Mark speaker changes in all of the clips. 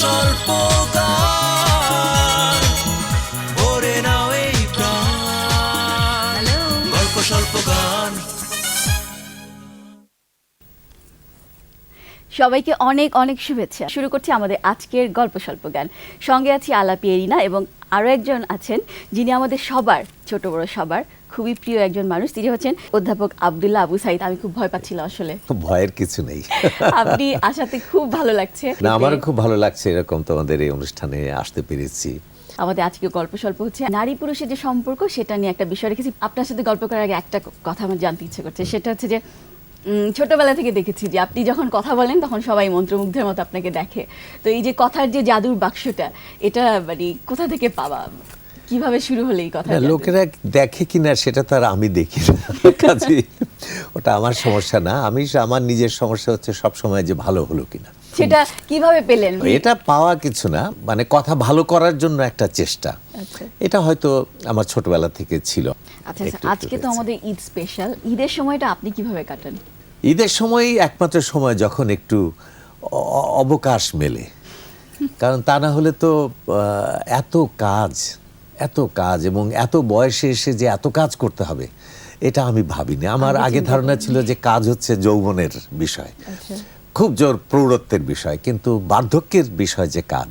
Speaker 1: স্বল্প ভরে নাও এই প্রাণ। গল্প স্বল্প
Speaker 2: সবাইকে অনেক অনেক শুভেচ্ছা। শুরু করছি আমাদের আজকের গল্প স্বল্প গান। সঙ্গে আছি আলাপি এরিনা এবং আরও একজন আছেন যিনি আমাদের সবার ছোট বড় সবার খুবই প্রিয় একজন মানুষ। তিনি হচ্ছেন অধ্যাপক আবদুল্লাহ আবু সাইদ। আমি খুব ভয় পাচ্ছিলাম আসলে।
Speaker 3: ভয়ের কিছু নেই।
Speaker 2: আপনি আসাতে খুব ভালো লাগছে।
Speaker 3: না আমারও খুব ভালো লাগছে এরকম তোমাদের এই অনুষ্ঠানে আসতে পেরেছি।
Speaker 2: আমাদের আজকে গল্প স্বল্প হচ্ছে। নারী পুরুষের যে সম্পর্ক সেটা নিয়ে একটা বিষয় রেখেছি। আপনার সাথে গল্প করার আগে একটা কথা আমার জানতে ইচ্ছে করছে। সেটা হচ্ছে যে ছোটবেলা থেকে দেখেছি যে আপনি যখন কথা বলেন তখন সবাই মন্ত্রমুগ্ধের মতো আপনাকে দেখে। তো এই যে কথার যে জাদুর বাক্সটা এটা মানে কোথা থেকে পাওয়া? কীভাবে শুরু হলো এই কথা
Speaker 3: লোকেরা দেখে কিনা সেটা তো আর আমি দেখি না। কাজে ওটা আমার সমস্যা না। আমি আমার নিজের সমস্যা হচ্ছে সব সময় যে ভালো হলো কিনা।
Speaker 2: সেটা কীভাবে পেলেন?
Speaker 3: এটা পাওয়া কিছু না। মানে কথা ভালো করার জন্য একটা চেষ্টা।
Speaker 2: আচ্ছা।
Speaker 3: এটা হয়তো আমার ছোটবেলা থেকে ছিল।
Speaker 2: আচ্ছা আচ্ছা, আজকে তো আমাদের ঈদ স্পেশাল ঈদের সময়টা আপনি কীভাবে কাটান?
Speaker 3: ঈদের সময় একমাত্র সময় যখন একটু অবকাশ মেলে। কারণ তা না হলে তো এত কাজ এত কাজ এবং এত বয়সে এসে যে এত কাজ করতে হবে এটা আমি ভাবিনি। আমার
Speaker 2: আগে
Speaker 3: ধারণা ছিল যে কাজ হচ্ছে যৌবনের বিষয়।
Speaker 2: আচ্ছা।
Speaker 3: খুব জোর প্রৌঢ়ত্বের বিষয় কিন্তু বার্ধক্যের বিষয় যে কাজ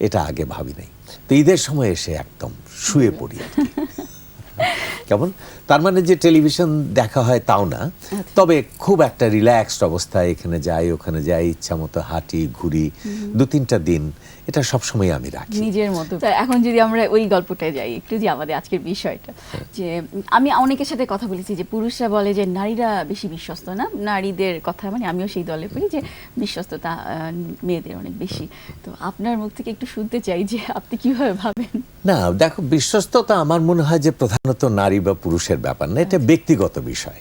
Speaker 3: এটা আগে ভাবি নাই তো ঈদের সময় এসে একদম শুয়ে পড়ি কেমন? তার মানে যে টেলিভিশন দেখা হয় তাও না। তবে খুব একটা রিল্যাক্সড অবস্থায় এখানে যাই ওখানে যাই ইচ্ছা মতো হাঁটি ঘুরি দু তিনটা দিন এটা সবসময় আমি রাখি।
Speaker 2: নিজের মতো। তা এখন যদি আমরা ওই গল্পটায় যাই একটু যে আমাদের আজকের বিষয়টা যে আমি অনেকের সাথে কথা বলেছি যে পুরুষরা বলে যে নারীরা বেশি বিশ্বস্ত না নারীদের কথা মানে আমিও সেই দলে পড়ি যে বিশ্বস্ততা মেয়েদের অনেক বেশি। তো আপনার মুখ থেকে একটু শুনতে চাই যে আপনি কীভাবে ভাবেন?
Speaker 3: না দেখো বিশ্বস্ততা আমার মনে হয় যে প্রধানত নারী বা পুরুষের ব্যাপার না এটা ব্যক্তিগত বিষয়।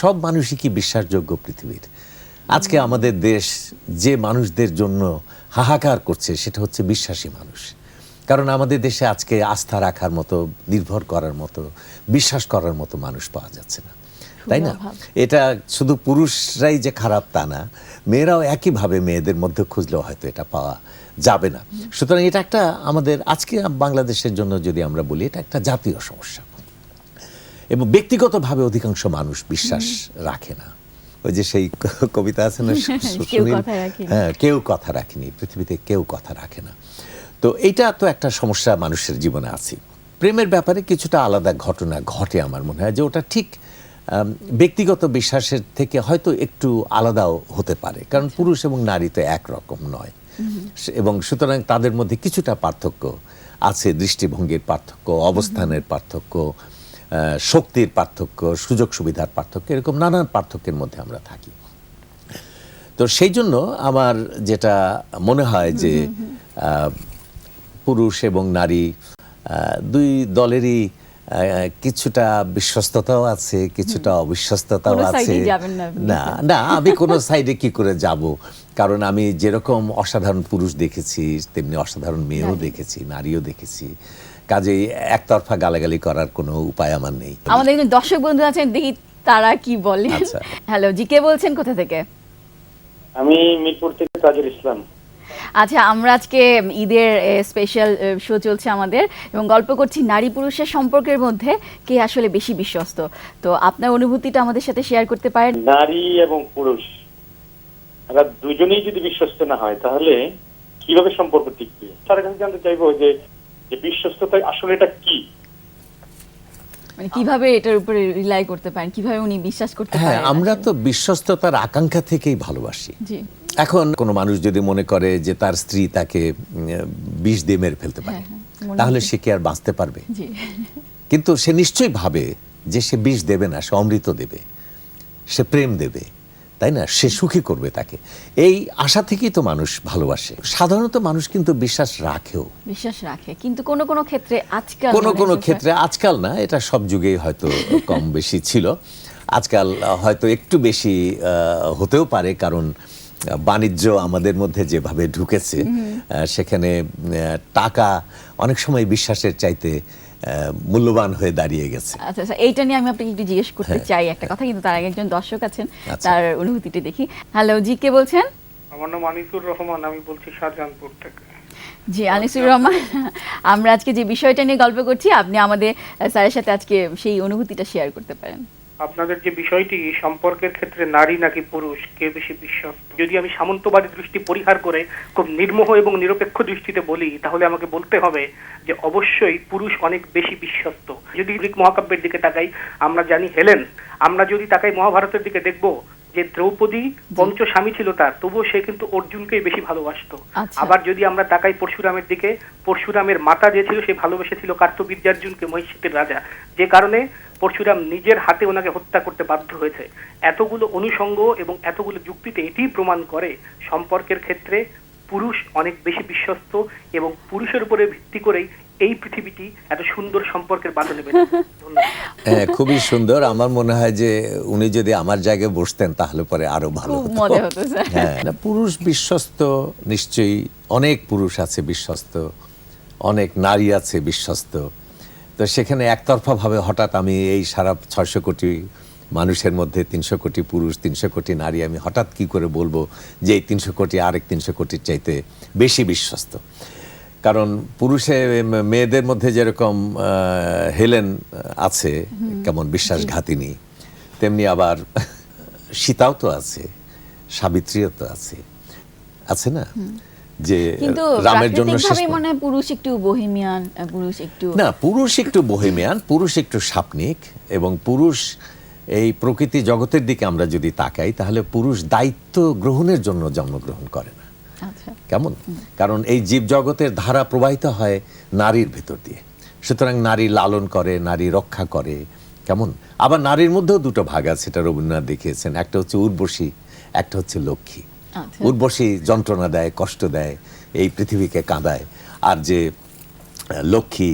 Speaker 3: সব মানুষই কি বিশ্বাসযোগ্য পৃথিবীর? আজকে আমাদের দেশ যে মানুষদের জন্য হাহাকার করছে সেটা হচ্ছে বিশ্বাসী মানুষ। কারণ আমাদের দেশে আজকে আস্থা রাখার মতো নির্ভর করার মতো বিশ্বাস করার মতো মানুষ পাওয়া যাচ্ছে না। তাই না? এটা শুধু পুরুষরাই যে খারাপ তা না মেয়েরাও একইভাবে মেয়েদের মধ্যে খুঁজলেও হয়তো এটা পাওয়া যাবে না। সুতরাং এটা একটা আমাদের আজকে বাংলাদেশের জন্য যদি আমরা বলি এটা একটা জাতীয় সমস্যা। এবং ব্যক্তিগতভাবে অধিকাংশ মানুষ বিশ্বাস রাখে না। ওই যে সেই কবিতা আছে না। হ্যাঁ কেউ কথা রাখেনি পৃথিবীতে কেউ কথা রাখে না। তো এইটা তো একটা সমস্যা মানুষের জীবনে আছে। প্রেমের ব্যাপারে কিছুটা আলাদা ঘটনা ঘটে আমার মনে হয় যে ওটা ঠিক ব্যক্তিগত বিশ্বাসের থেকে হয়তো একটু আলাদাও হতে পারে। কারণ পুরুষ এবং নারী তো একরকম নয়। এবং সুতরাং তাদের মধ্যে কিছুটা পার্থক্য আছে দৃষ্টিভঙ্গির পার্থক্য অবস্থানের পার্থক্য শক্তির পার্থক্য সুযোগ সুবিধার পার্থক্য এরকম নানান পার্থক্যের মধ্যে আমরা থাকি। তো সেই জন্য আমার যেটা মনে হয় যে পুরুষ এবং নারী দুই দলেরই কিছুটা বিশ্বস্ততাও আছে কিছুটা অবিশ্বস্ততাও আছে।
Speaker 2: না
Speaker 3: না আমি কোনো সাইডে কি করে যাব? কারণ আমি যেরকম অসাধারণ পুরুষ দেখেছি তেমনি অসাধারণ মেয়েও দেখেছি নারীও দেখেছি। কাজেই একতরফা গালাগালি করার কোনো উপায় আমার নেই।
Speaker 2: আমাদের একজন দর্শক বন্ধু আছেন দেখি তারা কি বলে।
Speaker 3: আচ্ছা।
Speaker 2: হ্যালো জি কে বলছেন কোথা থেকে?
Speaker 4: আমি মিরপুর থেকে তাজুল ইসলাম।
Speaker 2: আচ্ছা আমরা আজকে ঈদের স্পেশাল শো চলছে আমাদের এবং গল্প করছি নারী পুরুষের সম্পর্কের মধ্যে কে আসলে বেশি বিশ্বস্ত। তো আপনার অনুভূতিটা আমাদের সাথে শেয়ার করতে পারেন।
Speaker 4: নারী এবং পুরুষ এরা দুজনেই যদি বিশ্বস্ত না হয় তাহলে কীভাবে সম্পর্ক টিকবে? তার কাছে জানতে চাইব যে যে বিশ্বস্ততা আসলে এটা কি?
Speaker 2: মানে কীভাবে এটার উপরে রিলাই করতে পারেন? কীভাবে উনি বিশ্বাস করতে
Speaker 3: হ্যাঁ আমরা তো বিশ্বস্ততার আকাঙ্ক্ষা থেকেই ভালোবাসি।
Speaker 2: জি।
Speaker 3: এখন কোনো মানুষ যদি মনে করে যে তার স্ত্রী তাকে বিষ দিয়ে মেরে ফেলতে পারে
Speaker 2: হ্যাঁ, হ্যাঁ,
Speaker 3: তাহলে সে কি আর বাঁচতে পারবে? কিন্তু সে নিশ্চয়ই ভাবে যে সে বিষ দেবে না সে অমৃত দেবে সে প্রেম দেবে। তাই না? সে সুখী করবে তাকে। এই আশা থেকেই তো মানুষ ভালোবাসে। সাধারণত মানুষ কিন্তু বিশ্বাস রাখেও।
Speaker 2: বিশ্বাস রাখে। কিন্তু কোনো কোনো ক্ষেত্রে আজকাল
Speaker 3: কোনো কোনো ক্ষেত্রে আজকাল না এটা সব যুগেই হয়তো কম বেশি ছিল। আজকাল হয়তো একটু বেশি আহ, হতেও পারে কারণ বাণিজ্য আমাদের মধ্যে যেভাবে ঢুকেছে সেখানে টাকা অনেক সময় বিশ্বাসের চাইতে মূল্যবান হয়ে দাঁড়িয়ে গেছে।
Speaker 2: আচ্ছা আচ্ছা এইটা নিয়ে আমি আপনাকে একটু জিজ্ঞেস করতে চাই একটা কথা কিন্তু তার আগে একজন দর্শক আছেন
Speaker 3: হ্যাঁ। আচ্ছা।
Speaker 2: তার অনুভূতিটা দেখি। হ্যালো জি কে বলছেন?
Speaker 5: আমার নাম আনিসুর রহমান আমি বলছি শাহজাহানপুর থেকে।
Speaker 2: জি আনিসুর রহমান আমরা আজকে যে বিষয়টা নিয়ে গল্প করছি আপনি আমাদের স্যারের সাথে আজকে সেই অনুভূতিটা শেয়ার করতে পারেন।
Speaker 5: আপনাদের যে বিষয়টি সম্পর্কের ক্ষেত্রে নারী নাকি পুরুষ কে বেশি বিশ্বস্ত? যদি আমি সামন্তবাদী দৃষ্টি পরিহার করে খুব নির্মোহ এবং নিরপেক্ষ দৃষ্টিতে বলি তাহলে আমাকে বলতে হবে যে অবশ্যই পুরুষ অনেক বেশি বিশ্বস্ত। যদি গ্রিক মহাকাব্যের দিকে তাকাই আমরা জানি হেলেন। আমরা যদি তাকাই মহাভারতের দিকে দেখব যে দ্রৌপদী পঞ্চ স্বামী ছিল তার তবুও সে কিন্তু অর্জুনকেই বেশি ভালোবাসতো।
Speaker 2: আচ্ছা।
Speaker 5: আবার যদি আমরা তাকাই পরশুরামের দিকে পরশুরামের মাতা যে ছিল সে ভালোবেসেছিল কার্তবীর্যার্জুনকে মহিষিতের রাজা। যে কারণে পরশুরাম নিজের হাতে ওনাকে হত্যা করতে বাধ্য হয়েছে। এতগুলো অনুষঙ্গ এবং এতগুলো যুক্তিতে এটিই প্রমাণ করে সম্পর্কের ক্ষেত্রে পুরুষ অনেক বেশি বিশ্বস্ত এবং পুরুষের উপরে ভিত্তি করেই এই পৃথিবীটি এত সুন্দর সম্পর্কের বাঁধনে বেঁধে
Speaker 3: হ্যাঁ খুবই সুন্দর। আমার মনে হয় যে উনি যদি আমার জায়গায় বসতেন তাহলে পরে আরও ভালো হ্যাঁ পুরুষ বিশ্বস্ত নিশ্চয়ই অনেক পুরুষ আছে বিশ্বস্ত অনেক নারী আছে বিশ্বস্ত। তো সেখানে একতরফাভাবে হঠাৎ আমি এই সারা ছয়শো কোটি মানুষের মধ্যে তিনশো কোটি পুরুষ তিনশো কোটি নারী আমি হঠাৎ কি করে বলব যে এই তিনশো কোটি আরেক তিনশো কোটির চাইতে বেশি বিশ্বস্ত। কারণ পুরুষে মেয়েদের মধ্যে যেরকম হেলেন আছে কেমন বিশ্বাসঘাতিনী তেমনি আবার সীতাও তো আছে সাবিত্রীও তো আছে। আছে না? যে রামের জন্য
Speaker 2: মনে পুরুষ একটু বহিমিয়ান পুরুষ একটু
Speaker 3: না পুরুষ একটু বহেমিয়ান পুরুষ একটু সাপনিক এবং পুরুষ এই প্রকৃতি জগতের দিকে আমরা যদি তাকাই তাহলে পুরুষ দায়িত্ব গ্রহণের জন্য জন্মগ্রহণ করে না।
Speaker 2: আচ্ছা।
Speaker 3: কেমন? কারণ এই জীব জগতের ধারা প্রবাহিত হয় নারীর ভেতর দিয়ে। সুতরাং নারী লালন করে নারী রক্ষা করে কেমন? আবার নারীর মধ্যেও দুটো ভাগ আছে সেটা রবীন্দ্রনাথ দেখিয়েছেন। একটা হচ্ছে উর্বশী একটা হচ্ছে লক্ষ্মী। উর্বশী যন্ত্রণা দেয় কষ্ট দেয় এই পৃথিবীকে কাঁদায়। আর যে লক্ষ্মী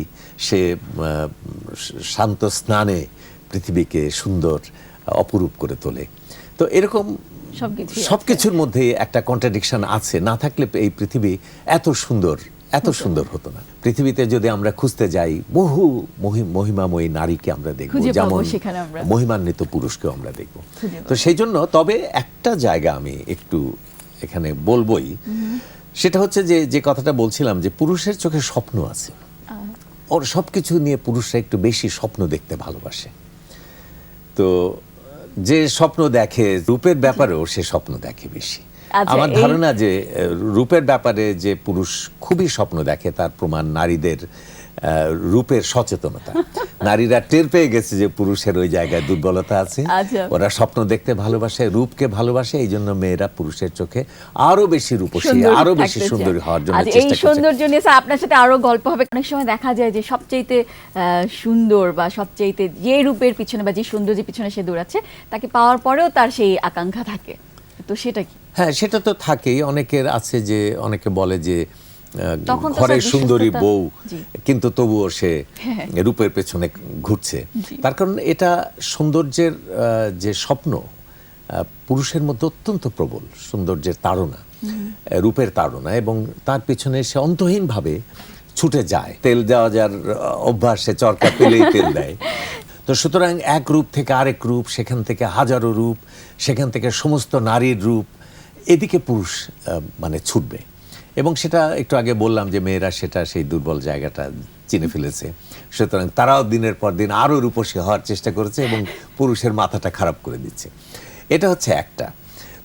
Speaker 3: সে শান্ত স্নানে পৃথিবীকে সুন্দর অপরূপ করে তোলে। তো এরকম
Speaker 2: আছে।
Speaker 3: সবকিছুর মধ্যে একটা কন্ট্রাডিকশন আছে। না থাকলে এই পৃথিবী এত সুন্দর এত সুন্দর হতো না। পৃথিবীতে যদি আমরা খুঁজতে যাই বহু মহিমাময়ী নারীকে আমরা দেখব। যেমন মহিমান্বিত পুরুষকেও আমরা দেখব। তো সেই জন্য তবে একটা জায়গা আমি একটু এখানে বলবই সেটা হচ্ছে যে যে কথাটা বলছিলাম যে পুরুষের চোখে স্বপ্ন আছে। ওর সবকিছু নিয়ে পুরুষরা একটু বেশি স্বপ্ন দেখতে ভালোবাসে। তো যে স্বপ্ন দেখে রূপের ব্যাপারেও সে স্বপ্ন দেখে বেশি।
Speaker 2: আচ্ছা,
Speaker 3: আমার ধারণা যে রূপের ব্যাপারে যে পুরুষ খুবই স্বপ্ন দেখে তার প্রমাণ নারীদের রূপের সচেতনতা। নারীরা টের পেয়ে গেছে যে পুরুষের ওই জায়গায় দুর্বলতা আছে।
Speaker 2: আচ্ছা।
Speaker 3: ওরা স্বপ্ন দেখতে ভালোবাসে রূপকে ভালোবাসে এই জন্য মেয়েরা পুরুষের চোখে আরও বেশি রূপসী আরও বেশি সুন্দরী হওয়ার জন্য
Speaker 2: আচ্ছা, এই
Speaker 3: চেষ্টা করছে।
Speaker 2: সৌন্দর্য নিয়ে আপনার সাথে আরও গল্প হবে। অনেক সময় দেখা যায় যে সবচেয়েতে সুন্দর বা সবচেয়েতে যে রূপের পিছনে বা যে সৌন্দর্যের পিছনে সে দৌড়াচ্ছে তাকে পাওয়ার পরেও তার সেই আকাঙ্ক্ষা থাকে। তো সেটা কি?
Speaker 3: হ্যাঁ সেটা তো থাকেই। অনেকের আছে যে অনেকে বলে যে ঘরের সুন্দরী বউ কিন্তু তবুও সে। রূপের পেছনে ঘুরছে। তার কারণ এটা সৌন্দর্যের যে স্বপ্ন পুরুষের মধ্যে অত্যন্ত প্রবল সৌন্দর্যের তাড়না রূপের তাড়না এবং তার পিছনে সে অন্তহীনভাবে ছুটে যায়। তেল দেওয়া যার অভ্যাস চরকা পেলেই তেল দেয়। তো সুতরাং এক রূপ থেকে আরেক রূপ সেখান থেকে হাজারো রূপ সেখান থেকে সমস্ত নারীর রূপ এদিকে পুরুষ মানে ছুটবে। এবং সেটা একটু আগে বললাম যে মেয়েরা সেটা সেই দুর্বল জায়গাটা চিনে ফেলেছে। সুতরাং তারাও দিনের পর দিন আরও রূপসী হওয়ার চেষ্টা করেছে এবং পুরুষের মাথাটা খারাপ করে দিচ্ছে। এটা হচ্ছে একটা।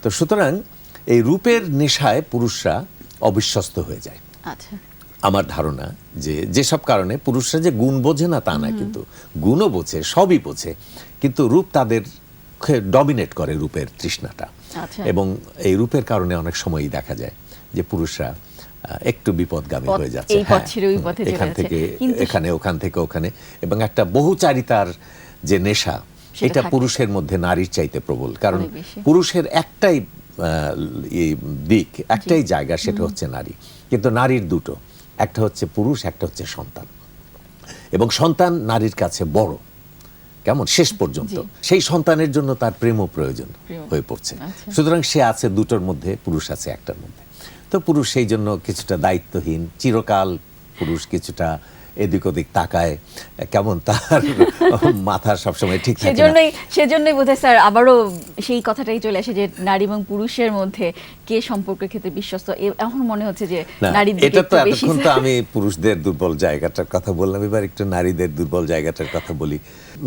Speaker 3: তো সুতরাং এই রূপের নেশায় পুরুষরা অবিশ্বস্ত হয়ে যায়।
Speaker 2: আচ্ছা।
Speaker 3: আমার ধারণা যে যেসব কারণে পুরুষরা যে গুণ বোঝে না তা না কিন্তু গুণও বোঝে সবই বোঝে কিন্তু রূপ তাদের ডমিনেট করে রূপের তৃষ্ণাটা।
Speaker 2: আচ্ছা।
Speaker 3: এবং এই রূপের কারণে অনেক সময়ই দেখা যায়। যে পুরুষরা একটু বিপদগামী হয়ে যাচ্ছে।
Speaker 2: চলে
Speaker 3: এখান থেকে এখানে ওখান থেকে ওখানে। এবং একটা বহুচারিতার যে নেশা এটা পুরুষের মধ্যে নারীর চাইতে প্রবল। কারণ পুরুষের একটাই দিক একটাই জায়গা সেটা হচ্ছে নারী। কিন্তু নারীর দুটো একটা হচ্ছে পুরুষ একটা হচ্ছে সন্তান। এবং সন্তান নারীর কাছে বড়। কেমন? শেষ পর্যন্ত। সেই সন্তানের জন্য তার প্রেমও প্রয়োজন হয়ে পড়ছে।
Speaker 2: আচ্ছা।
Speaker 3: সুতরাং সে আছে দুটোর মধ্যে পুরুষ আছে একটার মধ্যে। তো পুরুষ সেই জন্য কিছুটা দায়িত্বহীন চিরকাল পুরুষ কিছুটা এদিক ওদিক তাকায়। কেমন তার মাথা সবসময় ঠিক থাকে
Speaker 2: সেজন্যই সেজন্যই বোধহয় স্যার আবারও সেই কথাটাই চলে আসে যে নারী এবং পুরুষের মধ্যে কে সম্পর্কের ক্ষেত্রে বিশ্বস্ত। এখন মনে হচ্ছে যে
Speaker 3: না
Speaker 2: নারীর দিকে
Speaker 3: এটা তো এতক্ষণ তো আমি পুরুষদের দুর্বল জায়গাটার কথা বললাম। এবার একটু নারীদের দুর্বল জায়গাটার কথা বলি।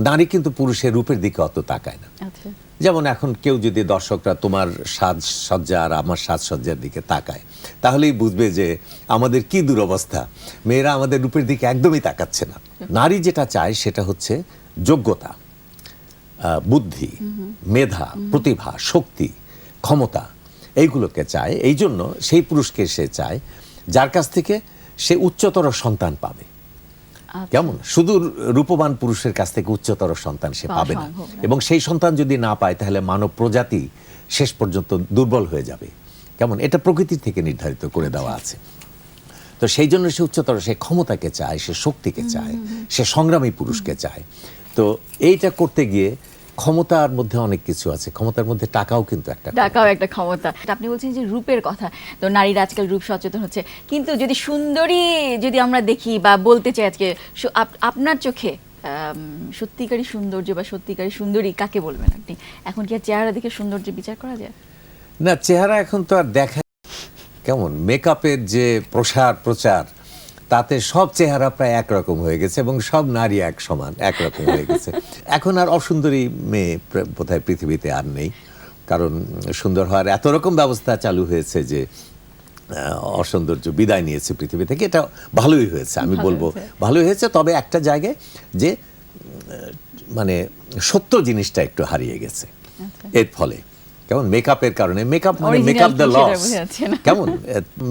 Speaker 3: নারী কিন্তু পুরুষের রূপের দিকে অত তাকায় না।
Speaker 2: আচ্ছা।
Speaker 3: যেমন এখন কেউ যদি দর্শকরা তোমার সাজসজ্জা আর আমার সাজসজ্জার দিকে তাকায় তাহলেই বুঝবে যে আমাদের কি দুরবস্থা। মেয়েরা আমাদের রূপের দিকে একদমই তাকাচ্ছে না। নারী যেটা চায় সেটা হচ্ছে যোগ্যতা বুদ্ধি মেধা প্রতিভা শক্তি ক্ষমতা এইগুলোকে চায়। এই জন্য সেই পুরুষকে সে চায় যার কাছ থেকে সে উচ্চতর সন্তান পাবে।
Speaker 2: আচ্ছা।
Speaker 3: কেমন? শুধু রূপবান পুরুষের কাছ থেকে উচ্চতর সন্তান সে পাবে না। এবং সেই সন্তান যদি না পায় তাহলে মানব প্রজাতি শেষ পর্যন্ত দুর্বল হয়ে যাবে। কেমন? এটা প্রকৃতি থেকে নির্ধারিত করে দেওয়া আছে। তো সেই জন্য সে উচ্চতর সে ক্ষমতাকে চায় সে শক্তিকে চায় সে সংগ্রামী পুরুষকে চায়। তো এইটা করতে গিয়ে ক্ষমতার মধ্যে অনেক কিছু আছে। ক্ষমতার মধ্যে টাকাও কিন্তু একটা
Speaker 2: টাকাও একটা ক্ষমতা। আপনি বলছেন যে রূপের কথা। তো নারীরা আজকাল রূপ সচেতন হচ্ছে। কিন্তু যদি সুন্দরী যদি আমরা দেখি বা বলতে চাই আজকে আপনার চোখে সত্যিকারী সৌন্দর্য বা সত্যিকারী সুন্দরী কাকে বলবেন আপনি? এখন কি আর চেহারা দেখে সৌন্দর্য বিচার করা যায়?
Speaker 3: না চেহারা এখন তো আর দেখা কেমন? মেকআপের যে প্রসার প্রচার তাতে সব চেহারা প্রায় একরকম হয়ে গেছে এবং সব নারী এক সমান একরকম হয়ে গেছে। এখন আর অসুন্দরী মেয়ে বোধহয় পৃথিবীতে আর নেই। কারণ সুন্দর হওয়ার এত রকম ব্যবস্থা চালু হয়েছে যে অসৌন্দর্য বিদায় নিয়েছে পৃথিবী থেকে। এটা ভালোই হয়েছে আমি বলব ভালোই হয়েছে। তবে একটা জায়গায় যে মানে সত্য জিনিসটা একটু হারিয়ে গেছে। এর ফলে। কেমন? মেকআপের কারণে। মেকআপ মানে মেকআপ দ্য লস। কেমন?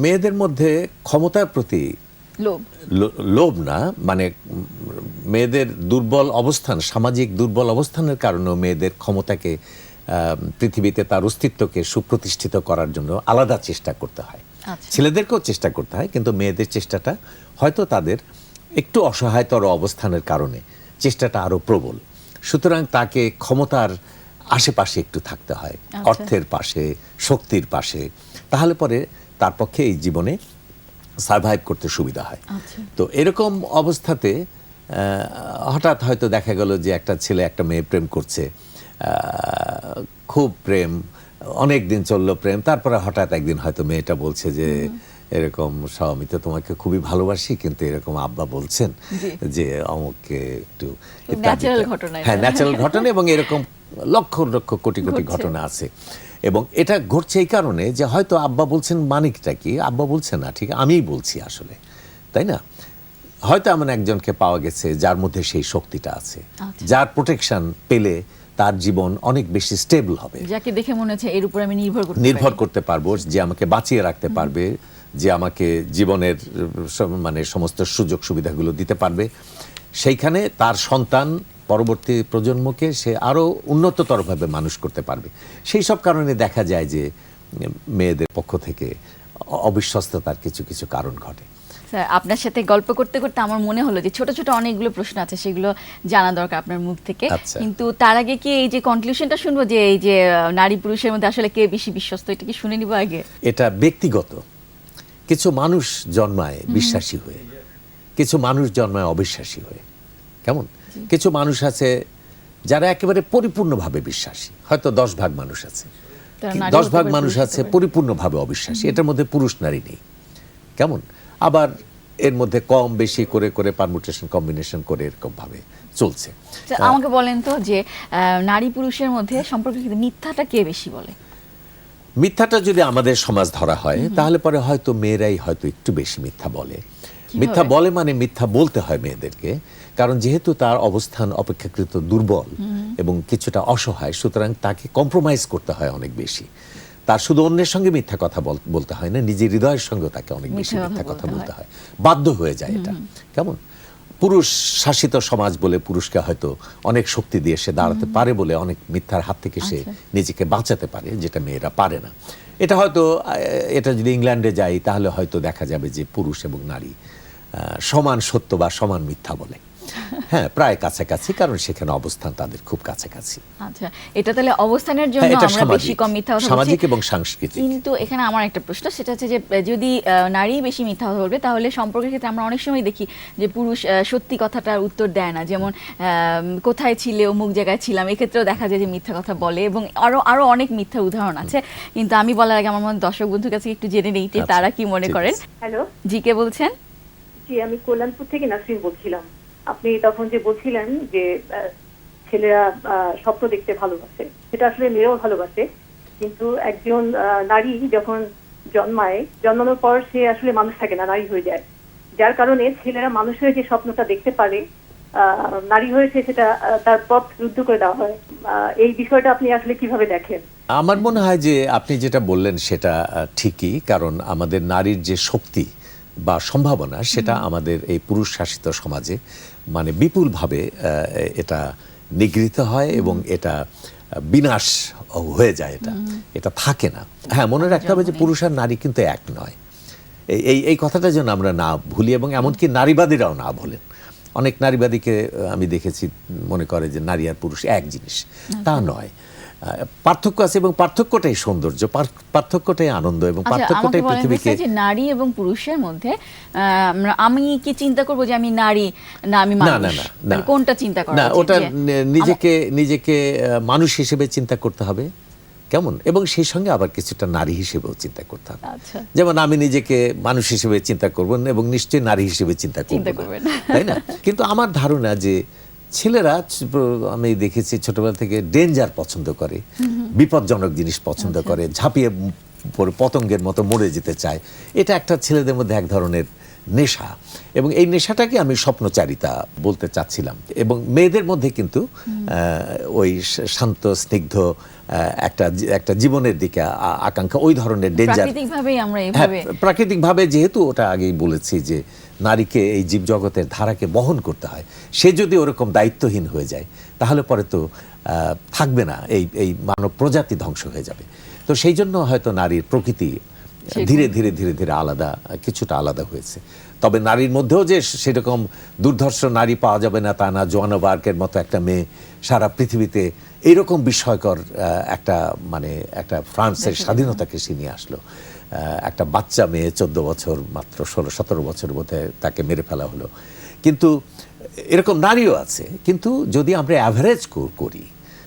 Speaker 3: মেয়েদের মধ্যে ক্ষমতার প্রতি
Speaker 2: লোভ।
Speaker 3: না মানে মেয়েদের দুর্বল অবস্থান সামাজিক দুর্বল অবস্থানের কারণেও মেয়েদের ক্ষমতাকে পৃথিবীতে তার অস্তিত্বকে সুপ্রতিষ্ঠিত করার জন্য আলাদা চেষ্টা করতে হয়।
Speaker 2: আচ্ছা।
Speaker 3: ছেলেদেরকেও চেষ্টা করতে হয় কিন্তু মেয়েদের চেষ্টাটা হয়তো তাদের একটু অসহায়তর অবস্থানের কারণে চেষ্টাটা আরও প্রবল। সুতরাং তাকে ক্ষমতার আশেপাশে একটু থাকতে হয়
Speaker 2: আচ্ছা।
Speaker 3: অর্থের পাশে শক্তির পাশে তাহলে পরে তার পক্ষে এই জীবনে সার্ভাইভ করতে সুবিধা হয়।
Speaker 2: আচ্ছা।
Speaker 3: তো এরকম অবস্থাতে হঠাৎ হয়তো দেখা গেল যে একটা ছেলে একটা মেয়ে প্রেম করছে খুব প্রেম অনেক দিন চলল প্রেম তারপরে হঠাৎ একদিন হয়তো মেয়েটা বলছে যে এরকম সব আমি তো তোমাকে খুবই ভালোবাসি কিন্তু এরকম আব্বা বলছেন যে অমুককে একটু হ্যাঁ ন্যাচারাল ঘটনা এবং এরকম লক্ষ লক্ষ কোটি কোটি ঘটনা আছে। এবং এটা ঘটছে এই কারণে যে হয়তো আব্বা বলছেন মানিকটা কি? আব্বা বলছেন না ঠিক? আমিই বলছি আসলে তাই না? হয়তো এমন একজনকে পাওয়া গেছে যার মধ্যে সেই শক্তিটা আছে।
Speaker 2: আচ্ছা।
Speaker 3: যার প্রোটেকশন পেলে তার জীবন অনেক বেশি স্টেবল হবে।
Speaker 2: যাকে দেখে মনে হচ্ছে এর উপর আমি নির্ভর করতে
Speaker 3: নির্ভর করতে পারব যে আমাকে বাঁচিয়ে রাখতে পারবে যে আমাকে জীবনের মানে সমস্ত সুযোগ সুবিধাগুলো দিতে পারবে। সেইখানে তার সন্তান পরবর্তী প্রজন্মকে সে আরও উন্নততরভাবে মানুষ করতে পারবে। সেই সব কারণে দেখা যায় যে মেয়েদের পক্ষ থেকে অবিশ্বস্ততার কিছু কিছু কারণ ঘটে।
Speaker 2: স্যার আপনার সাথে গল্প করতে করতে আমার মনে হলো যে ছোট ছোট অনেকগুলো প্রশ্ন আছে সেগুলো জানা দরকার আপনার মুখ থেকে।
Speaker 3: আচ্ছা।
Speaker 2: কিন্তু তার আগে কি এই যে কনক্লুশনটা শুনব যে এই যে নারী পুরুষের মধ্যে আসলে কে বেশি বিশ্বস্ত এটা কি শুনে নিব আগে?
Speaker 3: এটা ব্যক্তিগত। কিছু মানুষ জন্মায় বিশ্বাসী হয়ে। কিছু মানুষ জন্মায় অবিশ্বাসী হয়ে। কেমন? কিছু মানুষ আছে যারা একেবারে পরিপূর্ণভাবে বিশ্বাসী। হয়তো দশ ভাগ মানুষ আছে। দশ ভাগ মানুষ আছে পরিপূর্ণভাবে অবিশ্বাসী। এটার মধ্যে পুরুষ নারী নেই। কেমন? আবার এর মধ্যে কম বেশি করে করে পারমুটেশন কম্বিনেশন করে এরকম ভাবে চলছে।
Speaker 2: আমাকে বলেন তো যে নারী পুরুষের মধ্যে সম্পর্কে মিথ্যাটা কে বেশি বলে?
Speaker 3: মিথ্যাটা যদি আমাদের সমাজ ধরা হয় তাহলে পরে হয়তো মেয়েরাই হয়তো একটু বেশি মিথ্যা বলে। মিথ্যা বলে মানে মিথ্যা বলতে হয় মেয়েদেরকে। কারণ যেহেতু তার অবস্থান অপেক্ষাকৃত দুর্বল এবং কিছুটা অসহায় সুতরাং তাকে কম্প্রোমাইজ করতে হয় অনেক বেশি। তার শুধু অন্যের সঙ্গে মিথ্যা কথা বলতে হয় না নিজের হৃদয়ের সঙ্গে তাকে অনেক বেশি
Speaker 2: মিথ্যা কথা বলতে
Speaker 3: হয়। বাধ্য হয়ে যায় এটা। কেমন? পুরুষ শাসিত সমাজ বলে পুরুষকে হয়তো অনেক শক্তি দিয়ে সে দাঁড়াতে পারে বলে অনেক মিথ্যার হাত থেকে সে নিজেকে বাঁচাতে পারে যেটা মেয়েরা পারে না। এটা হয়তো এটা যদি ইংল্যান্ডে যাই তাহলে হয়তো দেখা যাবে যে পুরুষ এবং নারী আহ, সমান সত্য বা সমান মিথ্যা বলে। হ্যাঁ প্রায় কাছাকাছি কারণ সেখানে অবস্থান তাদের খুব কাছাকাছি।
Speaker 2: আচ্ছা এটা তাহলে অবস্থানের জন্য
Speaker 3: হ্যাঁ
Speaker 2: আমরা বেশি কম মিথ্যা কথা বলছি।
Speaker 3: সামাজিক এবং সাংস্কৃতিক।
Speaker 2: কিন্তু এখানে আমার একটা প্রশ্ন সেটা হচ্ছে যে যদি নারী বেশি মিথ্যা কথা বলবে তাহলে সম্পর্কের ক্ষেত্রে আমরা অনেক সময় দেখি যে পুরুষ সত্যি কথাটার উত্তর দেয় না। যেমন কোথায় ছিলে অমুক জায়গায় ছিলাম এক্ষেত্রেও দেখা যায় যে মিথ্যা কথা বলে এবং আরও আরও অনেক মিথ্যা উদাহরণ আছে। কিন্তু আমি বলার আগে আমার মনে দর্শক বন্ধুর কাছে একটু জেনে নেই যে
Speaker 3: আচ্ছা,
Speaker 2: তারা কি মনে করেন।
Speaker 6: হ্যালো।
Speaker 2: জি কে বলছেন?
Speaker 6: জি আমি কল্যাণপুর থেকে নাসরিন বলছিলাম। আপনি তখন যে বলছিলেন যে ছেলেরা স্বপ্ন দেখতে ভালোবাসে, সেটা আসলে মেয়েও ভালোবাসে, কিন্তু একজন নারী যখন জন্মায়, জন্মানোর পর সে আসলে মানুষ থাকে না, নারী হয়ে যায়। যার কারণে ছেলেরা মানুষের যে স্বপ্নটা দেখতে পারে নারী হয়েছে সেটা তার পথ রুদ্ধ করে দেওয়া হয়। এই বিষয়টা আপনি আসলে কীভাবে দেখেন?
Speaker 3: আমার মনে হয় যে আপনি যেটা বললেন সেটা ঠিকই, কারণ আমাদের নারীর যে শক্তি বা সম্ভাবনা সেটা আমাদের এই পুরুষ শাসিত সমাজে মানে বিপুলভাবে এটা নিগৃহীত হয় এবং এটা বিনাশ হয়ে যায় এটা। এটা থাকে না। হ্যাঁ মনে রাখতে হবে যে পুরুষ আর নারী কিন্তু এক নয়। এই এই এই কথাটা যেন আমরা না ভুলি এবং এমনকি নারীবাদীরাও না বলেন। অনেক নারীবাদীকে আমি দেখেছি মনে করে যে নারী আর পুরুষ এক জিনিস। তা নয়। আহ, পার্থক্য আছে এবং পার্থক্যটাই সৌন্দর্য পার্থক্যটাই আনন্দ এবং
Speaker 2: আচ্ছা
Speaker 3: পার্থক্যটাই পৃথিবীকে
Speaker 2: যে নারী এবং পুরুষের মধ্যে আমি কি চিন্তা করব যে আমি নারী না আমি মানুষ?
Speaker 3: না না। না
Speaker 2: কোনটা চিন্তা করা
Speaker 3: না ওটা নিজেকে নিজেকে মানুষ হিসেবে চিন্তা করতে হবে। কেমন? এবং সেই সঙ্গে আবার কিছুটা নারী হিসেবেও চিন্তা করতে হবে।
Speaker 2: আচ্ছা।
Speaker 3: যেমন আমি নিজেকে মানুষ হিসেবে চিন্তা করব এবং নিশ্চয়ই নারী হিসেবে চিন্তা করব। তাই না? কিন্তু আমার ধারণা যে ছেলেরা আমি দেখেছি ছোটবেলা থেকে ডেঞ্জার পছন্দ করে বিপজ্জনক জিনিস পছন্দ
Speaker 2: আচ্ছা।
Speaker 3: করে ঝাঁপিয়ে পড়ে পতঙ্গের মতো মরে যেতে চায়। এটা একটা ছেলেদের মধ্যে এক ধরনের নেশা। এবং এই নেশাটাকে আমি স্বপ্নচারিতা বলতে চাচ্ছিলাম। এবং মেয়েদের মধ্যে কিন্তু আহ, ওই শান্ত স্নিগ্ধ একটা একটা জীবনের দিকে আকাঙ্ক্ষা ওই ধরনের ডেঞ্জার হ্যাঁ প্রাকৃতিকভাবে যেহেতু ওটা আগেই বলেছি যে নারীকে এই জীবজগতের ধারাকে বহন করতে হয়। সে যদি ওরকম দায়িত্বহীন হয়ে যায় তাহলে পরে তো থাকবে না। এই এই মানব প্রজাতি ধ্বংস হয়ে যাবে। তো সেই জন্য হয়তো নারীর প্রকৃতি ধীরে ধীরে ধীরে ধীরে আলাদা কিছুটা আলাদা হয়েছে। তবে নারীর মধ্যেও যে সেরকম দুর্ধর্ষ নারী পাওয়া যাবে না তা না জোয়ানো বার্কের মতো একটা মেয়ে সারা পৃথিবীতে এইরকম বিস্ময়কর একটা মানে একটা ফ্রান্সের স্বাধীনতাকে সে নিয়ে আসলো। একটা বাচ্চা মেয়ে চোদ্দ বছর মাত্র ষোলো সতেরো বছর বোধহয় তাকে মেরে ফেলা হলো। কিন্তু এরকম নারীও আছে কিন্তু যদি আমরা অ্যাভারেজ করি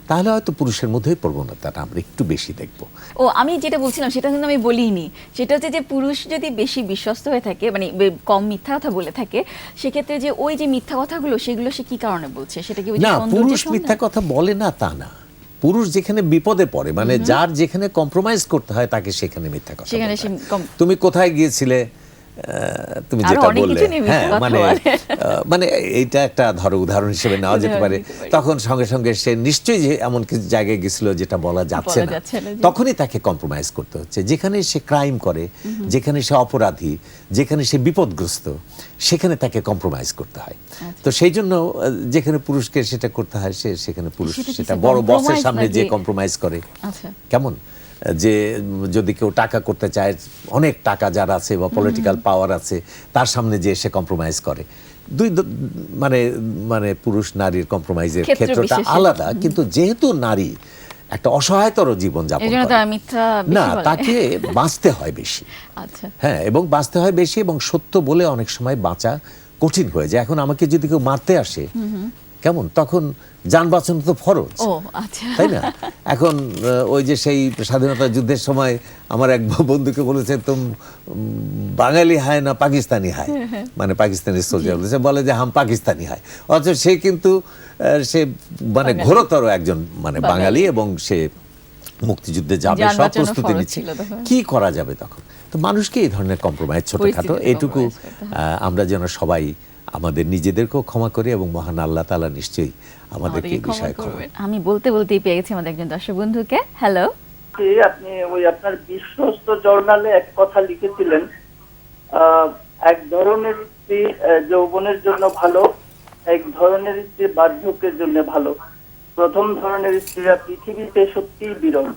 Speaker 3: তাহলে হয়তো পুরুষের মধ্যেই প্রবণতাটা আমরা একটু বেশি দেখব।
Speaker 2: ও আমি যেটা বলছিলাম সেটা কিন্তু আমি বলিনি। সেটা হচ্ছে যে পুরুষ যদি বেশি বিশ্বস্ত হয়ে থাকে মানে কম মিথ্যা কথা বলে থাকে সেক্ষেত্রে যে ওই যে মিথ্যা কথাগুলো সেগুলো সে কি কারণে বলছে? সেটা কি
Speaker 3: না পুরুষ মিথ্যা কথা বলে না তা না। পুরুষ যেখানে বিপদে পড়ে মানে যার যেখানে কম্প্রোমাইজ করতে হয় তাকে সেখানে মিথ্যা কথা
Speaker 2: সেখানে
Speaker 3: তুমি কোথায় গিয়েছিলে? তুমি যেটা বললে হ্যাঁ মানে মানে এইটা একটা ধরো উদাহরণ হিসেবে নেওয়া যেতে পারে। তখন সঙ্গে সঙ্গে সে নিশ্চয়ই যে এমন কিছু জায়গায় গেছিল যেটা বলা যাচ্ছে না। তখনই তাকে কম্প্রোমাইজ করতে হচ্ছে। যেখানে সে ক্রাইম করে যেখানে সে অপরাধী যেখানে সে বিপদগ্রস্ত সেখানে তাকে কম্প্রোমাইজ করতে হয়।
Speaker 2: আচ্ছা।
Speaker 3: তো সেই জন্য যেখানে পুরুষকে সেটা করতে হয় সে সেখানে পুরুষ
Speaker 2: সেটা
Speaker 3: বড় বসের সামনে যে কম্প্রোমাইজ করে।
Speaker 2: আচ্ছা।
Speaker 3: কেমন? যে যদি কেউ টাকা করতে চায় অনেক টাকা যার আছে বা পলিটিক্যাল পাওয়ার আছে তার সামনে যে সে কম্প্রোমাইজ করে। দুই মানে মানে পুরুষ নারীর কম্প্রোমাইজের ক্ষেত্রটা আলাদা কিন্তু যেহেতু নারী একটা অসহায়তর জীবন যাপন না তাকে বাঁচতে হয় বেশি।
Speaker 2: আচ্ছা।
Speaker 3: হ্যাঁ এবং বাঁচতে হয় বেশি এবং সত্য বলে অনেক সময় বাঁচা কঠিন হয়ে যায়। এখন আমাকে যদি কেউ মারতে আসে কেমন? তখন যান বাঁচানো তো ফরজ।
Speaker 2: আচ্ছা।
Speaker 3: তাই না? এখন ওই যে সেই স্বাধীনতা যুদ্ধের সময় আমার এক বন্ধুকে বলেছে তুম বাঙালি হায় না পাকিস্তানি হায়? মানে পাকিস্তানি সোলজার বলেছে বলে যে হাম পাকিস্তানি হায়। অথচ সে কিন্তু সে মানে ঘোরতর একজন মানে
Speaker 2: বাঙালি।
Speaker 3: এবং সে মুক্তিযুদ্ধে যাবে সব প্রস্তুতি নিচ্ছে। কি করা যাবে তখন? তো মানুষকে এই ধরনের কম্প্রোমাইজ ছোটখাটো
Speaker 2: হয়।
Speaker 3: আহ, আমরা যেন সবাই আমাদের নিজেদেরকেও ক্ষমা করি এবং মহান আল্লাহ তাআলা নিশ্চয়ই আমাদেরকে এই বিষয়ে ক্ষমা
Speaker 2: করবেন। আমি বলতে বলতেই পেয়ে গেছি আমাদের একজন দর্শক বন্ধুকে। হ্যালো
Speaker 7: আপনি ওই আপনার বিশ্বস্ত জার্নালে এক কথা লিখেছিলেন আহ, এক ধরনের স্ত্রী আহ, যৌবনের জন্য ভালো এক ধরনের স্ত্রী বার্ধক্যের জন্য ভালো। প্রথম ধরনের স্ত্রীরা পৃথিবীতে সত্যিই বিরল।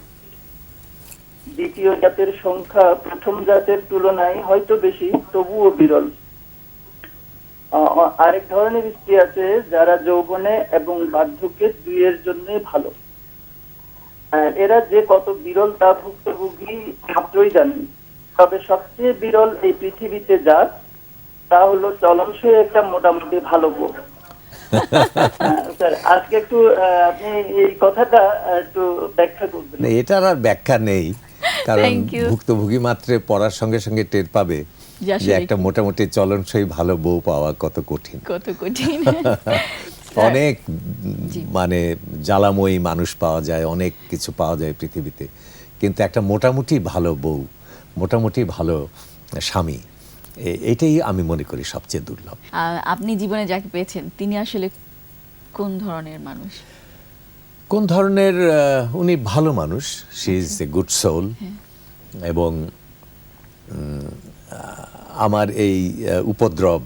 Speaker 7: দ্বিতীয় জাতের সংখ্যা প্রথম জাতের তুলনায় হয়তো বেশি তবুও বিরল। আরেক ধরনের স্ত্রী আছে যারা যৌবনে এবং বার্ধক্যে দুইয়ের জন্যই ভালো। এরা যে কত বিরল তা ভুক্তভোগী মাত্রই জানেন। তবে সবচেয়ে বিরল এই পৃথিবীতে যা তা হলো চলনসই একটা মোটামুটি ভালো বউ। হ্যাঁ, আজকে একটু আহ, আপনি এই কথাটা একটু ব্যাখ্যা করবেন।
Speaker 3: না, এটার আর ব্যাখ্যা নেই। কারণ ভুক্তভোগী মাত্রে পড়ার সঙ্গে সঙ্গে টের পাবে।
Speaker 2: যে
Speaker 3: একটা। মোটামুটি চলনসই ভালো বউ পাওয়া কত কঠিন।
Speaker 2: কত কঠিন।
Speaker 3: অনেক মানে জ্বালাময়ী মানুষ পাওয়া যায় অনেক কিছু পাওয়া যায় পৃথিবীতে। কিন্তু একটা মোটামুটি ভালো বউ মোটামুটি ভালো স্বামী এটাই আমি মনে করি সবচেয়ে দুর্লভ।
Speaker 2: আপনি জীবনে যাকে পেয়েছেন তিনি আসলে কোন ধরনের মানুষ?
Speaker 3: কোন ধরনের উনি ভালো মানুষ she is a good soul এবং উম, আহ, আমার এই উপদ্রব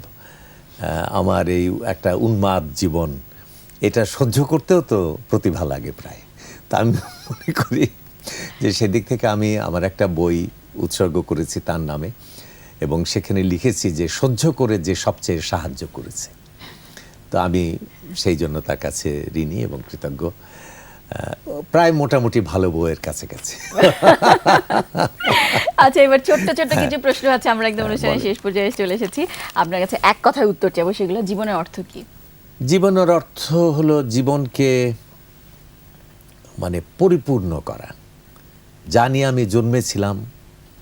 Speaker 3: আমার এই একটা উন্মাদ জীবন, এটা সহ্য করতেও তো প্রতিভা লাগে প্রায়। তা আমি মনে করি যে সেদিক থেকে আমি আমার একটা বই উৎসর্গ করেছি তার নামে এবং সেখানে লিখেছি যে সহ্য করে যে সবচেয়ে সাহায্য করেছে। তো আমি সেই জন্য তার কাছে ঋণী এবং কৃতজ্ঞ। প্রায় মোটামুটি ভালো বউয়ের কাছে কাছে
Speaker 2: আচ্ছা এবার ছোট্ট ছোট্ট কিছু প্রশ্ন আছে আমরা একদম
Speaker 3: হ্যাঁ,
Speaker 2: অনুষ্ঠানের শেষ পর্যায়ে চলে এসেছি। আপনার কাছে এক কথায় উত্তর চাইব সেগুলো জীবনের অর্থ কি?
Speaker 3: জীবনের অর্থ হলো জীবনকে মানে পরিপূর্ণ করা। যা নিয়ে আমি জন্মেছিলাম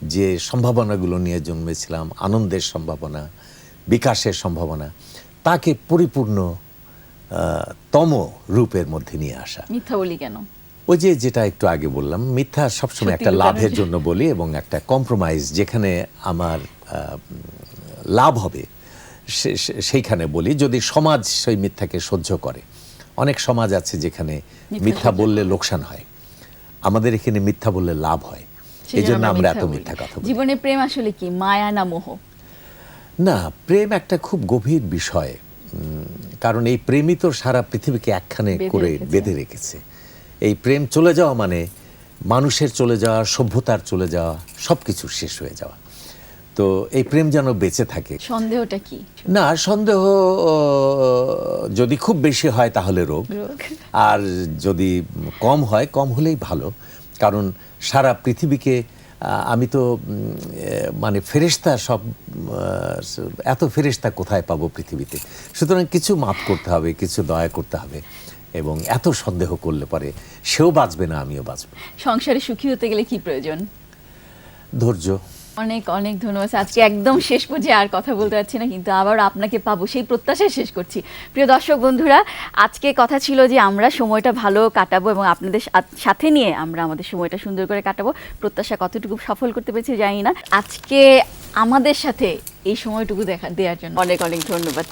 Speaker 3: যে সম্ভাবনাগুলো নিয়ে জন্মেছিলাম আনন্দের সম্ভাবনা বিকাশের সম্ভাবনা তাকে পরিপূর্ণ তম রূপের মধ্যে নিয়ে আসা।
Speaker 2: মিথ্যা বলি কেন?
Speaker 3: ওই যে যেটা একটু আগে বললাম মিথ্যা সবসময় একটা লাভের
Speaker 2: জন্য।
Speaker 3: বলি এবং একটা কম্প্রোমাইজ যেখানে আমার লাভ হবে সেইখানে বলি। যদি সমাজ সেই মিথ্যাকে সহ্য করে অনেক সমাজ আছে যেখানে
Speaker 2: মিথ্যা
Speaker 3: বললে লোকসান হয়। আমাদের এখানে মিথ্যা বললে লাভ হয়। এই জন্য আমরা এত মিথ্যা কথা
Speaker 2: জীবনে প্রেম আসলে কি? মায়া না মোহ?
Speaker 3: না প্রেম একটা খুব গভীর বিষয়। কারণ এই প্রেমই তো সারা পৃথিবীকে একখানে করে বেঁধে রেখেছে। এই প্রেম চলে যাওয়া মানে মানুষের চলে যাওয়া সভ্যতার চলে যাওয়া সব কিছু শেষ হয়ে যাওয়া। তো এই প্রেম যেন বেঁচে থাকে।
Speaker 2: সন্দেহটা কি?
Speaker 3: না সন্দেহ যদি খুব বেশি হয় তাহলে রোগ। আর যদি কম হয় কম হলেই ভালো। কারণ সারা পৃথিবীকে আমি তো মানে ফেরিস্তা সব এত ফেরিস্তা কোথায় পাবো পৃথিবীতে? সুতরাং কিছু মাপ করতে হবে কিছু দয়া করতে হবে এবং এত সন্দেহ করলে পরে সেও বাঁচবে না আমিও বাঁচব।
Speaker 2: সংসারে সুখী হতে গেলে কি প্রয়োজন?
Speaker 3: ধৈর্য।
Speaker 2: অনেক অনেক ধন্যবাদ। আজকে একদম শেষ পর্যায়ে আর কথা বলতে পারছি না, কিন্তু আবার আপনাকে পাবো, সেই প্রত্যাশায় শেষ করছি। প্রিয় দর্শক বন্ধুরা, আজকে কথা ছিল যে আমরা সময়টা ভালো কাটাবো এবং আপনাদের সাথে নিয়ে আমরা আমাদের সময়টা সুন্দর করে কাটাবো। প্রত্যাশা কতটুকু সফল করতে পেরেছি জানি না। আজকে আমাদের সাথে এই সময়টুকু দেখা, দেওয়ার জন্য অনেক অনেক ধন্যবাদ।